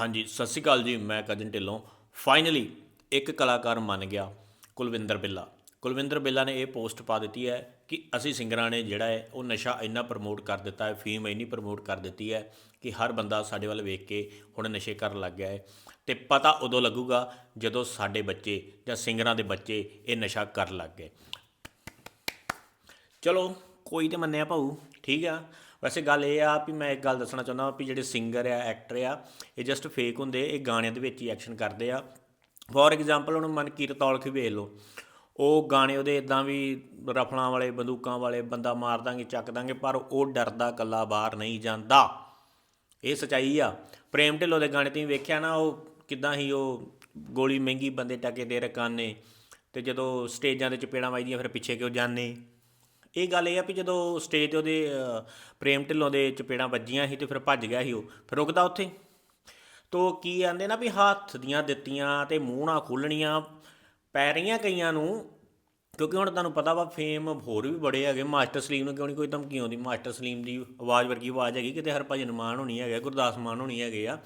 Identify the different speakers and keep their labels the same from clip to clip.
Speaker 1: ਹਾਂਜੀ, ਸਤਿ ਸ਼੍ਰੀ ਅਕਾਲ ਜੀ, ਮੈਂ ਕਜਨ ਢਿੱਲੋਂ। ਫਾਈਨਲੀ ਇੱਕ ਕਲਾਕਾਰ ਮੰਨ ਗਿਆ, ਕੁਲਵਿੰਦਰ ਬਿੱਲਾ। ਕੁਲਵਿੰਦਰ ਬਿੱਲਾ ਨੇ ਇਹ ਪੋਸਟ ਪਾ ਦਿੱਤੀ ਹੈ ਕਿ ਅਸੀਂ ਸਿੰਗਰਾਂ ਨੇ ਜਿਹੜਾ ਹੈ, ਉਹ ਨਸ਼ਾ ਇੰਨਾ ਪ੍ਰਮੋਟ ਕਰ ਦਿੱਤਾ ਹੈ ਫੀਮ ਇੰਨੀ ਪ੍ਰਮੋਟ ਕਰ ਦਿੱਤੀ ਹੈ ਕਿ ਹਰ ਬੰਦਾ ਸਾਡੇ ਵੱਲ ਵੇਖ ਕੇ ਹੁਣ ਨਸ਼ੇ ਕਰਨ ਲੱਗ ਗਿਆ ਹੈ। ਤੇ ਪਤਾ ਉਦੋਂ ਲੱਗੂਗਾ ਜਦੋਂ ਸਾਡੇ ਬੱਚੇ ਜਾਂ ਸਿੰਗਰਾਂ ਦੇ ਬੱਚੇ ਇਹ ਨਸ਼ਾ ਕਰਨ ਲੱਗ ਗਏ। ਚਲੋ, ਕੋਈ ਤੇ ਮੰਨਿਆ ਭਾਊ, ਠੀਕ ਆ। ਵੈਸੇ ਗੱਲ ਇਹ ਆ ਵੀ ਮੈਂ ਇੱਕ ਗੱਲ ਦੱਸਣਾ ਚਾਹੁੰਦਾ ਵੀ ਜਿਹੜੇ ਸਿੰਗਰ ਆ ਐਕਟਰ ਆ, ਇਹ ਜਸਟ ਫੇਕ ਹੁੰਦੇ, ਇਹ ਗਾਣਿਆਂ ਦੇ ਵਿੱਚ ਹੀ ਐਕਸ਼ਨ ਕਰਦੇ ਆ। ਫੋਰ ਐਗਜ਼ਾਮਪਲ ਹੁਣ ਮਨਕੀਰਤ ਔਲਖ ਹੀ ਵੇਖ ਲਓ। ਉਹ ਗਾਣੇ ਉਹਦੇ ਇਦਾਂ ਵੀ ਰਫਲਾਂ ਵਾਲੇ, ਬੰਦੂਕਾਂ ਵਾਲੇ, ਬੰਦਾ ਮਾਰ ਦਾਂਗੇ, ਚੱਕ ਦਾਂਗੇ, ਪਰ ਉਹ ਡਰਦਾ ਕੱਲਾ ਬਾਹਰ ਨਹੀਂ ਜਾਂਦਾ। ਇਹ ਸਚਾਈ ਆ। ਪ੍ਰੇਮ ਢਿੱਲੋਂ ਦੇ ਗਾਣੇ ਤੁਸੀਂ ਵੇਖਿਆ ਨਾ, ਉਹ ਕਿਦਾਂ ਹੀ ਉਹ ਗੋਲੀ ਮਹਿੰਗੀ ਬੰਦੇ ਟਕੇ ਦੇ ਰਕਾਨੇ, ਤੇ ਜਦੋਂ ਸਟੇਜਾਂ ਦੇ ਚਪੇੜਾਂ ਵੱਜਦੀਆਂ, ਫਿਰ ਪਿੱਛੇ ਕਿਉਂ ਜਾਂਦੇ? ਇਹ ਗੱਲ ਇਹ ਆ ਵੀ ਜਦੋਂ ਸਟੇਜ ਤੇ ਉਹਦੇ ਪ੍ਰੇਮ ਢਿੱਲੋਂ ਦੇ ਚਪੇੜਾਂ ਵੱਜੀਆਂ ਸੀ ਤੇ ਫਿਰ ਭੱਜ ਗਿਆ ਸੀ ਉਹ, ਫਿਰ ਰੁਕਦਾ ਉੱਥੇ। ਤੋ ਕੀ ਆਂਦੇ ਨਾ ਵੀ ਹੱਥ ਦੀਆਂ ਦਿੱਤੀਆਂ ਤੇ ਮੂੰਹ ਨਾ ਖੋਲਣੀਆਂ ਪੈ ਰਹੀਆਂ ਕਈਆਂ ਨੂੰ, ਕਿਉਂਕਿ ਹੁਣ ਤੁਹਾਨੂੰ ਪਤਾ ਵਾ ਫੇਮ ਹੋਰ ਵੀ ਬੜੇ ਹੈਗੇ। ਮਾਸਟਰ ਸਲੀਮ ਨੂੰ ਕਿਉਂ ਨਹੀਂ ਕੋਈ ਧਮਕੀ ਆਉਂਦੀ? ਮਾਸਟਰ ਸਲੀਮ ਦੀ ਆਵਾਜ਼ ਵਰਗੀ ਆਵਾਜ਼ ਹੈਗੀ, ਕਿਤੇ ਹਰਭਜਨ ਮਾਨ ਹੋਣੀ ਹੈਗਾ, ਗੁਰਦਾਸ ਮਾਨ ਹੋਣੀ ਹੈਗੇ ਆ।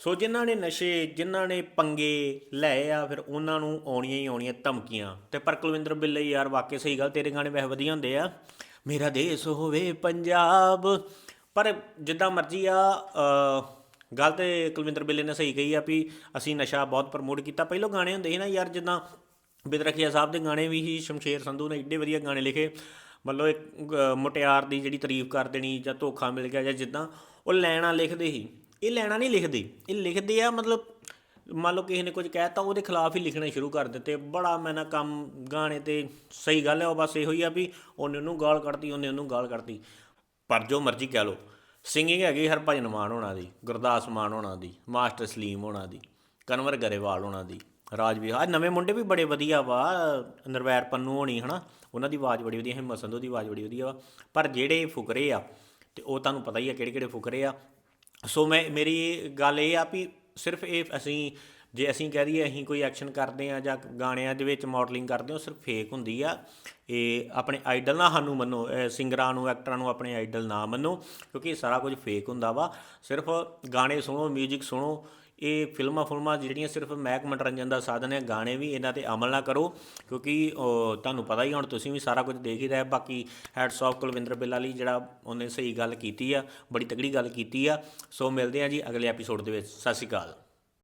Speaker 1: ਸੋ ਜਿਨ੍ਹਾਂ ਨੇ ਨਸ਼ੇ, ਜਿਨ੍ਹਾਂ ਨੇ ਪੰਗੇ ਲਏ ਆ, ਫਿਰ ਉਹਨਾਂ ਨੂੰ ਆਉਣੀਆਂ ਹੀ ਆਉਣੀਆਂ ਧਮਕੀਆਂ। ਤੇ ਪਰ ਕੁਲਵਿੰਦਰ ਬਿੱਲੇ ਯਾਰ, ਵਾਕਈ ਸਹੀ ਗੱਲ, ਤੇਰੇ ਗਾਣੇ ਵੈਸੇ ਵਧੀਆ ਹੁੰਦੇ ਆ। ਮੇਰਾ ਦੇਸ਼ ਹੋਵੇ ਪੰਜਾਬ। ਪਰ ਜਿੱਦਾਂ ਮਰਜ਼ੀ ਆ ਗੱਲ ਤੇ ਕੁਲਵਿੰਦਰ ਬਿੱਲੇ ਨੇ ਸਹੀ ਕਹੀ ਆ ਵੀ ਅਸੀਂ ਨਸ਼ਾ ਬਹੁਤ ਪ੍ਰਮੋਟ ਕੀਤਾ। ਪਹਿਲਾਂ ਗਾਣੇ ਹੁੰਦੇ ਸੀ ਨਾ ਯਾਰ, ਜਿੱਦਾਂ ਬਿਦਰਖੀਆ ਸਾਹਿਬ ਦੇ ਗਾਣੇ ਵੀ ਹੀ ਸ਼ਮਸ਼ੇਰ ਸੰਧੂ ਨੇ ਏਡੇ ਵਧੀਆ ਗਾਣੇ ਲਿਖੇ। ਮਤਲਬ ਇੱਕ ਮੁਟਿਆਰ ਦੀ ਜਿਹੜੀ ਤਾਰੀਫ ਕਰ ਦੇਣੀ ਜਾਂ ਧੋਖਾ ਮਿਲ ਗਿਆ ਜਾਂ ਜਿੱਦਾਂ, ਉਹ ਲੈਣਾ ਲਿਖਦੇ ਸੀ। ਇਹ ਲੈਣਾ ਨਹੀਂ ਲਿਖਦੇ। ਇਹ ਲਿਖਦੇ ਆ ਮਤਲਬ ਮੰਨ ਲਓ ਕਿਸੇ ਨੇ ਕੁਝ ਕਹਿਤਾ, ਉਹਦੇ ਖਿਲਾਫ ਹੀ ਲਿਖਣਾ ਸ਼ੁਰੂ ਕਰ ਦਿੱਤੇ। ਬੜਾ ਮੈਂ ਨਾ ਕੰਮ ਗਾਣੇ ਤੇ ਸਹੀ ਗੱਲ ਹੈ ਉਹ ਬਸ ਇਹੋ ਹੀ ਆ ਵੀ ਉਹਨੇ ਉਹਨੂੰ ਗਾਲ ਕੱਢਤੀ, ਉਹਨੇ ਉਹਨੂੰ ਗਾਲ ਕੱਢਤੀ। ਪਰ ਜੋ ਮਰਜ਼ੀ ਕਹਿ ਲਓ ਸਿੰਗਿੰਗ ਹੈਗੀ ਹਰਭਜਨ ਮਾਨ ਹੋਣਾ ਦੀ, ਗੁਰਦਾਸ ਮਾਨ ਹੋਣਾ ਦੀ, ਮਾਸਟਰ ਸਲੀਮ ਹੋਣਾ ਦੀ, ਕਨਵਰ ਗਰੇਵਾਲ ਹੋਣਾ ਦੀ ਰਾਜਵੀਰ ਆ ਨਵੇਂ ਮੁੰਡੇ ਵੀ ਬੜੇ ਵਧੀਆ ਵਾ, ਨਰਵੈਰ ਪੰਨੂ ਹੋਣੀ, ਹਨਾ? ਉਹਨਾਂ ਦੀ ਆਵਾਜ਼ ਬੜੀ ਵਧੀਆ, ਹਿੰਮਤ ਸੰਧੂ ਦੀ ਆਵਾਜ਼ ਬੜੀ ਵਧੀਆ ਵਾ। ਪਰ ਜਿਹੜੇ ਫੁਕਰੇ ਆ, ਤੇ ਉਹ ਤੁਹਾਨੂੰ ਪਤਾ ਹੀ ਆ ਕਿਹੜੇ ਕਿਹੜੇ ਫੁਕਰੇ ਆ ਸੋ ਮੈਂ, ਮੇਰੀ ਗੱਲ ਇਹ ਆ ਵੀ ਸਿਰਫ ਇਹ ਅਸੀਂ, ਜੇ ਅਸੀਂ ਕਹਿ ਦਈਏ ਅਸੀਂ ਕੋਈ ਐਕਸ਼ਨ ਕਰਦੇ ਆ ਜਾਂ ਗਾਣਿਆਂ ਦੇ ਵਿੱਚ ਮਾਡਲਿੰਗ ਕਰਦੇ ਹਾਂ, ਉਹ ਸਿਰਫ ਫੇਕ ਹੁੰਦੀ ਆ। ਇਹ ਆਪਣੇ ਆਈਡਲ ਨਾ ਸਾਨੂੰ ਮੰਨੋ ਸਿੰਗਰਾਂ ਨੂੰ ਐਕਟਰਾਂ ਨੂੰ ਆਪਣੇ ਆਈਡਲ ਨਾ ਮੰਨੋ, ਕਿਉਂਕਿ ਇਹ ਸਾਰਾ ਕੁਝ ਫੇਕ ਹੁੰਦਾ ਵਾ। ਸਿਰਫ ਗਾਣੇ ਸੁਣੋ 뮤직 ਸੁਣੋ ਇਹ ਫਿਲਮਾਂ ਫਿਲਮਾਂ ਜਿਹੜੀਆਂ ਸਿਰਫ ਮਹਿਕ ਮਨੋਰੰਜਨ ਦਾ ਸਾਧਨ ਹੈ, ਗਾਣੇ ਵੀ ਇਹਨਾਂ ਤੇ ਅਮਲ ਨਾ ਕਰੋ, ਕਿਉਂਕਿ ਤੁਹਾਨੂੰ ਪਤਾ ਹੀ ਹੁਣ ਤੁਸੀਂ ਵੀ ਸਾਰਾ ਕੁਝ ਦੇਖ ਹੀ ਰਹੇ, ਬਾਕੀ ਹੈਡਸ ਆਫ ਕੁਲਵਿੰਦਰ ਬਿੱਲਾ ਲਈ ਜਿਹੜਾ ਉਹਨੇ ਸਹੀ ਗੱਲ ਕੀਤੀ ਆ, ਬੜੀ ਤਗੜੀ ਗੱਲ ਕੀਤੀ ਆ। ਸੋ ਮਿਲਦੇ ਆ ਜੀ ਅਗਲੇ ਐਪੀਸੋਡ ਦੇ ਵਿੱਚ, ਸਤਿ ਸ਼੍ਰੀ ਅਕਾਲ।